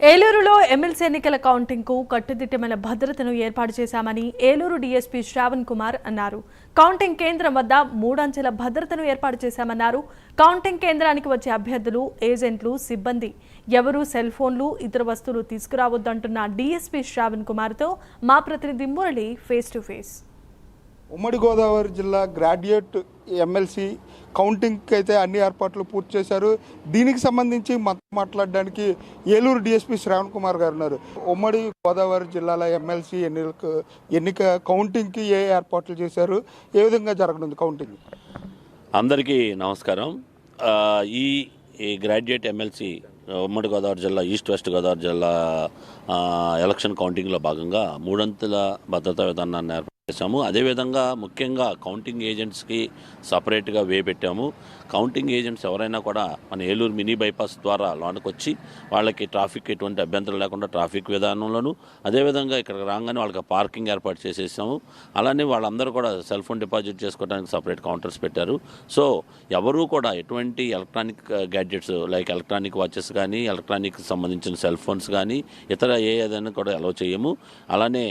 ఏలూరులో ఎమ్మెల్సీ ఎన్నికల కౌంటింగ్కు కట్టుదిట్టమైన భద్రతను ఏర్పాటు చేశామని ఏలూరు డీఎస్పీ శ్రావణ్ కుమార్ అన్నారు. కౌంటింగ్ కేంద్రం వద్ద మూడంచెల భద్రతను ఏర్పాటు చేశామన్నారు. కౌంటింగ్ కేంద్రానికి వచ్చే అభ్యర్థులు ఏజెంట్లు సిబ్బంది ఎవరూ సెల్ ఫోన్లు ఇతర వస్తువులు తీసుకురావద్దంటున్న డీఎస్పీ శ్రావణ్ కుమార్తో మా ప్రతినిధి మురళి ఫేస్ టు ఫేస్ ఉమ్మడి గోదావరి జిల్లా గ్రాడ్యుయేట్ ఎమ్మెల్సీ కౌంటింగ్కి అయితే అన్ని ఏర్పాట్లు పూర్తి చేశారు. దీనికి సంబంధించి మనతో మాట్లాడడానికి ఏలూరు డిఎస్పీ శ్రావణ్ కుమార్ గారు ఉన్నారు. ఉమ్మడి గోదావరి జిల్లాల ఎమ్మెల్సీ ఎన్నిక ఎన్నిక కౌంటింగ్కి ఏ ఏర్పాట్లు చేశారు? ఏ విధంగా జరగనుంది కౌంటింగ్? అందరికీ నమస్కారం. ఈ ఈ గ్రాడ్యుయేట్ ఎమ్మెల్సీ ఉమ్మడి గోదావరి జిల్లా ఈస్ట్ వెస్ట్ గోదావరి జిల్లా ఎలక్షన్ కౌంటింగ్లో భాగంగా మూడంతుల భద్రతా విధానాన్ని ఏర్పాటు చేశాము. అదేవిధంగా ముఖ్యంగా కౌంటింగ్ ఏజెంట్స్కి సపరేట్గా వే పెట్టాము. కౌంటింగ్ ఏజెంట్స్ ఎవరైనా కూడా మన ఏలూరు మినీ బైపాస్ ద్వారా లోనకొచ్చి వచ్చి వాళ్ళకి ట్రాఫిక్ ఎటువంటి అభ్యంతరం లేకుండా ట్రాఫిక్ విధానంలోను అదేవిధంగా ఇక్కడ రాగానే వాళ్ళకి పార్కింగ్ ఏర్పాటు చేసేసాము. అలానే వాళ్ళందరూ కూడా సెల్ ఫోన్ డిపాజిట్ చేసుకోవడానికి సపరేట్ కౌంటర్స్ పెట్టారు. సో ఎవరూ కూడా ఎటువంటి electronic gadgets like electronic watches కానీ ఎలక్ట్రానిక్ సంబంధించిన సెల్ ఫోన్స్ కానీ ఇతర ఏ ఏదైనా కూడా అలౌ చేయము. అలానే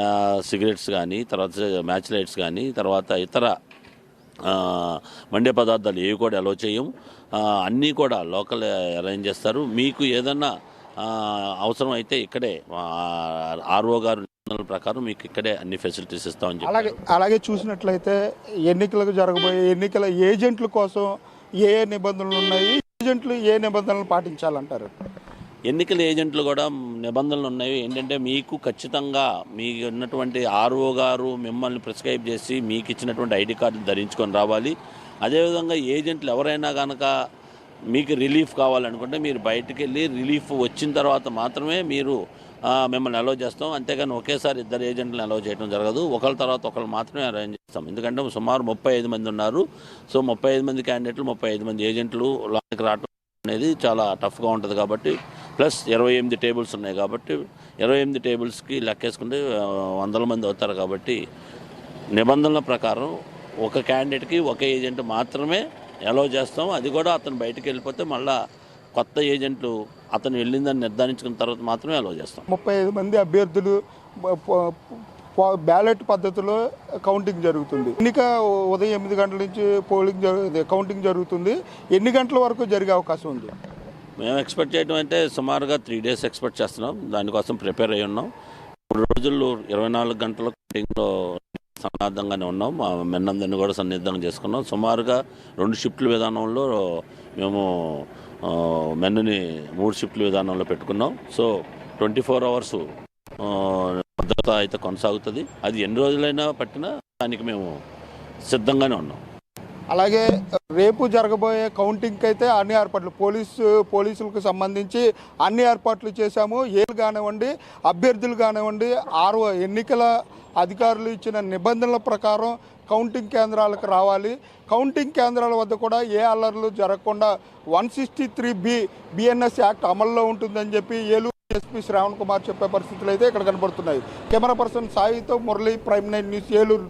uh, సిగరెట్స్ కానీ తర్వాత మ్యాచ్ లైట్స్ కానీ తర్వాత ఇతర మండే పదార్థాలు ఏవి కూడా అలో చేయము. అన్నీ కూడా లోకల్ అరేంజ్ చేస్తారు. మీకు ఏదన్నా అవసరం అయితే ఇక్కడే ఆర్ఓ గారు నిబంధనల ప్రకారం మీకు ఇక్కడే అన్ని ఫెసిలిటీస్ ఇస్తామని చెప్పి అలాగే అలాగే చూసినట్లయితే ఎన్నికలకు జరగబోయే ఎన్నికల ఏజెంట్ల కోసం ఏ ఏ నిబంధనలు ఉన్నాయి? ఏజెంట్లు ఏ నిబంధనలు పాటించాలంటారు? ఎన్నికల ఏజెంట్లు కూడా నిబంధనలు ఉన్నాయి. ఏంటంటే మీకు ఖచ్చితంగా మీకు ఉన్నటువంటి ఆర్ఓ గారు మిమ్మల్ని ప్రిస్క్రైబ్ చేసి మీకు ఇచ్చినటువంటి ఐడి కార్డులు ధరించుకొని రావాలి. అదేవిధంగా ఏజెంట్లు ఎవరైనా కనుక మీకు రిలీఫ్ కావాలనుకుంటే మీరు బయటకు వెళ్ళి రిలీఫ్ వచ్చిన తర్వాత మాత్రమే మీరు మిమ్మల్ని అలౌ చేస్తాం. అంతేగాని ఒకేసారి ఇద్దరు ఏజెంట్లను అలౌ చేయడం జరగదు. ఒకళ్ళ తర్వాత ఒకళ్ళు మాత్రమే అరేంజ్ చేస్తాం. ఎందుకంటే సుమారు ముప్పై ఐదు మంది ఉన్నారు. సో ముప్పై ఐదు మంది క్యాండిడేట్లు ముప్పై ఐదు మంది ఏజెంట్లు లోనికి రావడం అనేది చాలా టఫ్గా ఉంటుంది కాబట్టి ప్లస్ ఇరవై ఎనిమిది టేబుల్స్ ఉన్నాయి కాబట్టి ఇరవై ఎనిమిది టేబుల్స్కి లెక్కేసుకుంటే వందల మంది అవుతారు కాబట్టి నిబంధనల ప్రకారం ఒక క్యాండిడేట్కి ఒక ఏజెంట్ మాత్రమే అలో చేస్తాం. అది కూడా అతను బయటికి వెళ్ళిపోతే మళ్ళా కొత్త ఏజెంట్లు అతను వెళ్ళిందని నిర్ధారించుకున్న తర్వాత మాత్రమే అలో చేస్తాం. ముప్పై ఐదు మంది అభ్యర్థులు బ్యాలెట్ పద్ధతిలో కౌంటింగ్ జరుగుతుంది. ఎన్నిక ఉదయం ఎనిమిది గంటల నుంచి పోలింగ్ జరుగుతుంది కౌంటింగ్ జరుగుతుంది. ఎన్ని గంటల వరకు జరిగే అవకాశం ఉంది? మేము ఎక్స్పెక్ట్ చేయడం అంటే సుమారుగా త్రీ డేస్ ఎక్స్పెక్ట్ చేస్తున్నాం. దానికోసం ప్రిపేర్ అయ్యి ఉన్నాం. మూడు రోజులు ఇరవై నాలుగు గంటల కటింగ్లో సన్నద్ధంగానే ఉన్నాం. మా మెన్నందరినీ కూడా సన్నిద్ధంగా చేసుకున్నాం. సుమారుగా రెండు షిఫ్ట్ల విధానంలో మేము మెన్నుని మూడు షిఫ్ట్ల విధానంలో పెట్టుకున్నాం. సో ట్వంటీ ఫోర్ అవర్స్ భద్రత అయితే కొనసాగుతుంది. అది ఎన్ని రోజులైనా పట్టినా దానికి మేము సిద్ధంగానే ఉన్నాం. అలాగే రేపు జరగబోయే కౌంటింగ్కి అయితే అన్ని ఏర్పాట్లు పోలీసు పోలీసులకు సంబంధించి అన్ని ఏర్పాట్లు చేశాము. ఏలు కానివ్వండి అభ్యర్థులు కానివ్వండి ఆరు ఎన్నికల అధికారులు ఇచ్చిన నిబంధనల ప్రకారం కౌంటింగ్ కేంద్రాలకు రావాలి. కౌంటింగ్ కేంద్రాల వద్ద కూడా ఏ అల్లర్లు జరగకుండా one sixty three B BNS act అమల్లో ఉంటుందని చెప్పి ఏలూరు ఎస్పీ శ్రావణ్ కుమార్ చెప్పే పరిస్థితులు అయితే ఇక్కడ కనబడుతున్నాయి. Camera person సాయితో Murali prime nine news Eluru.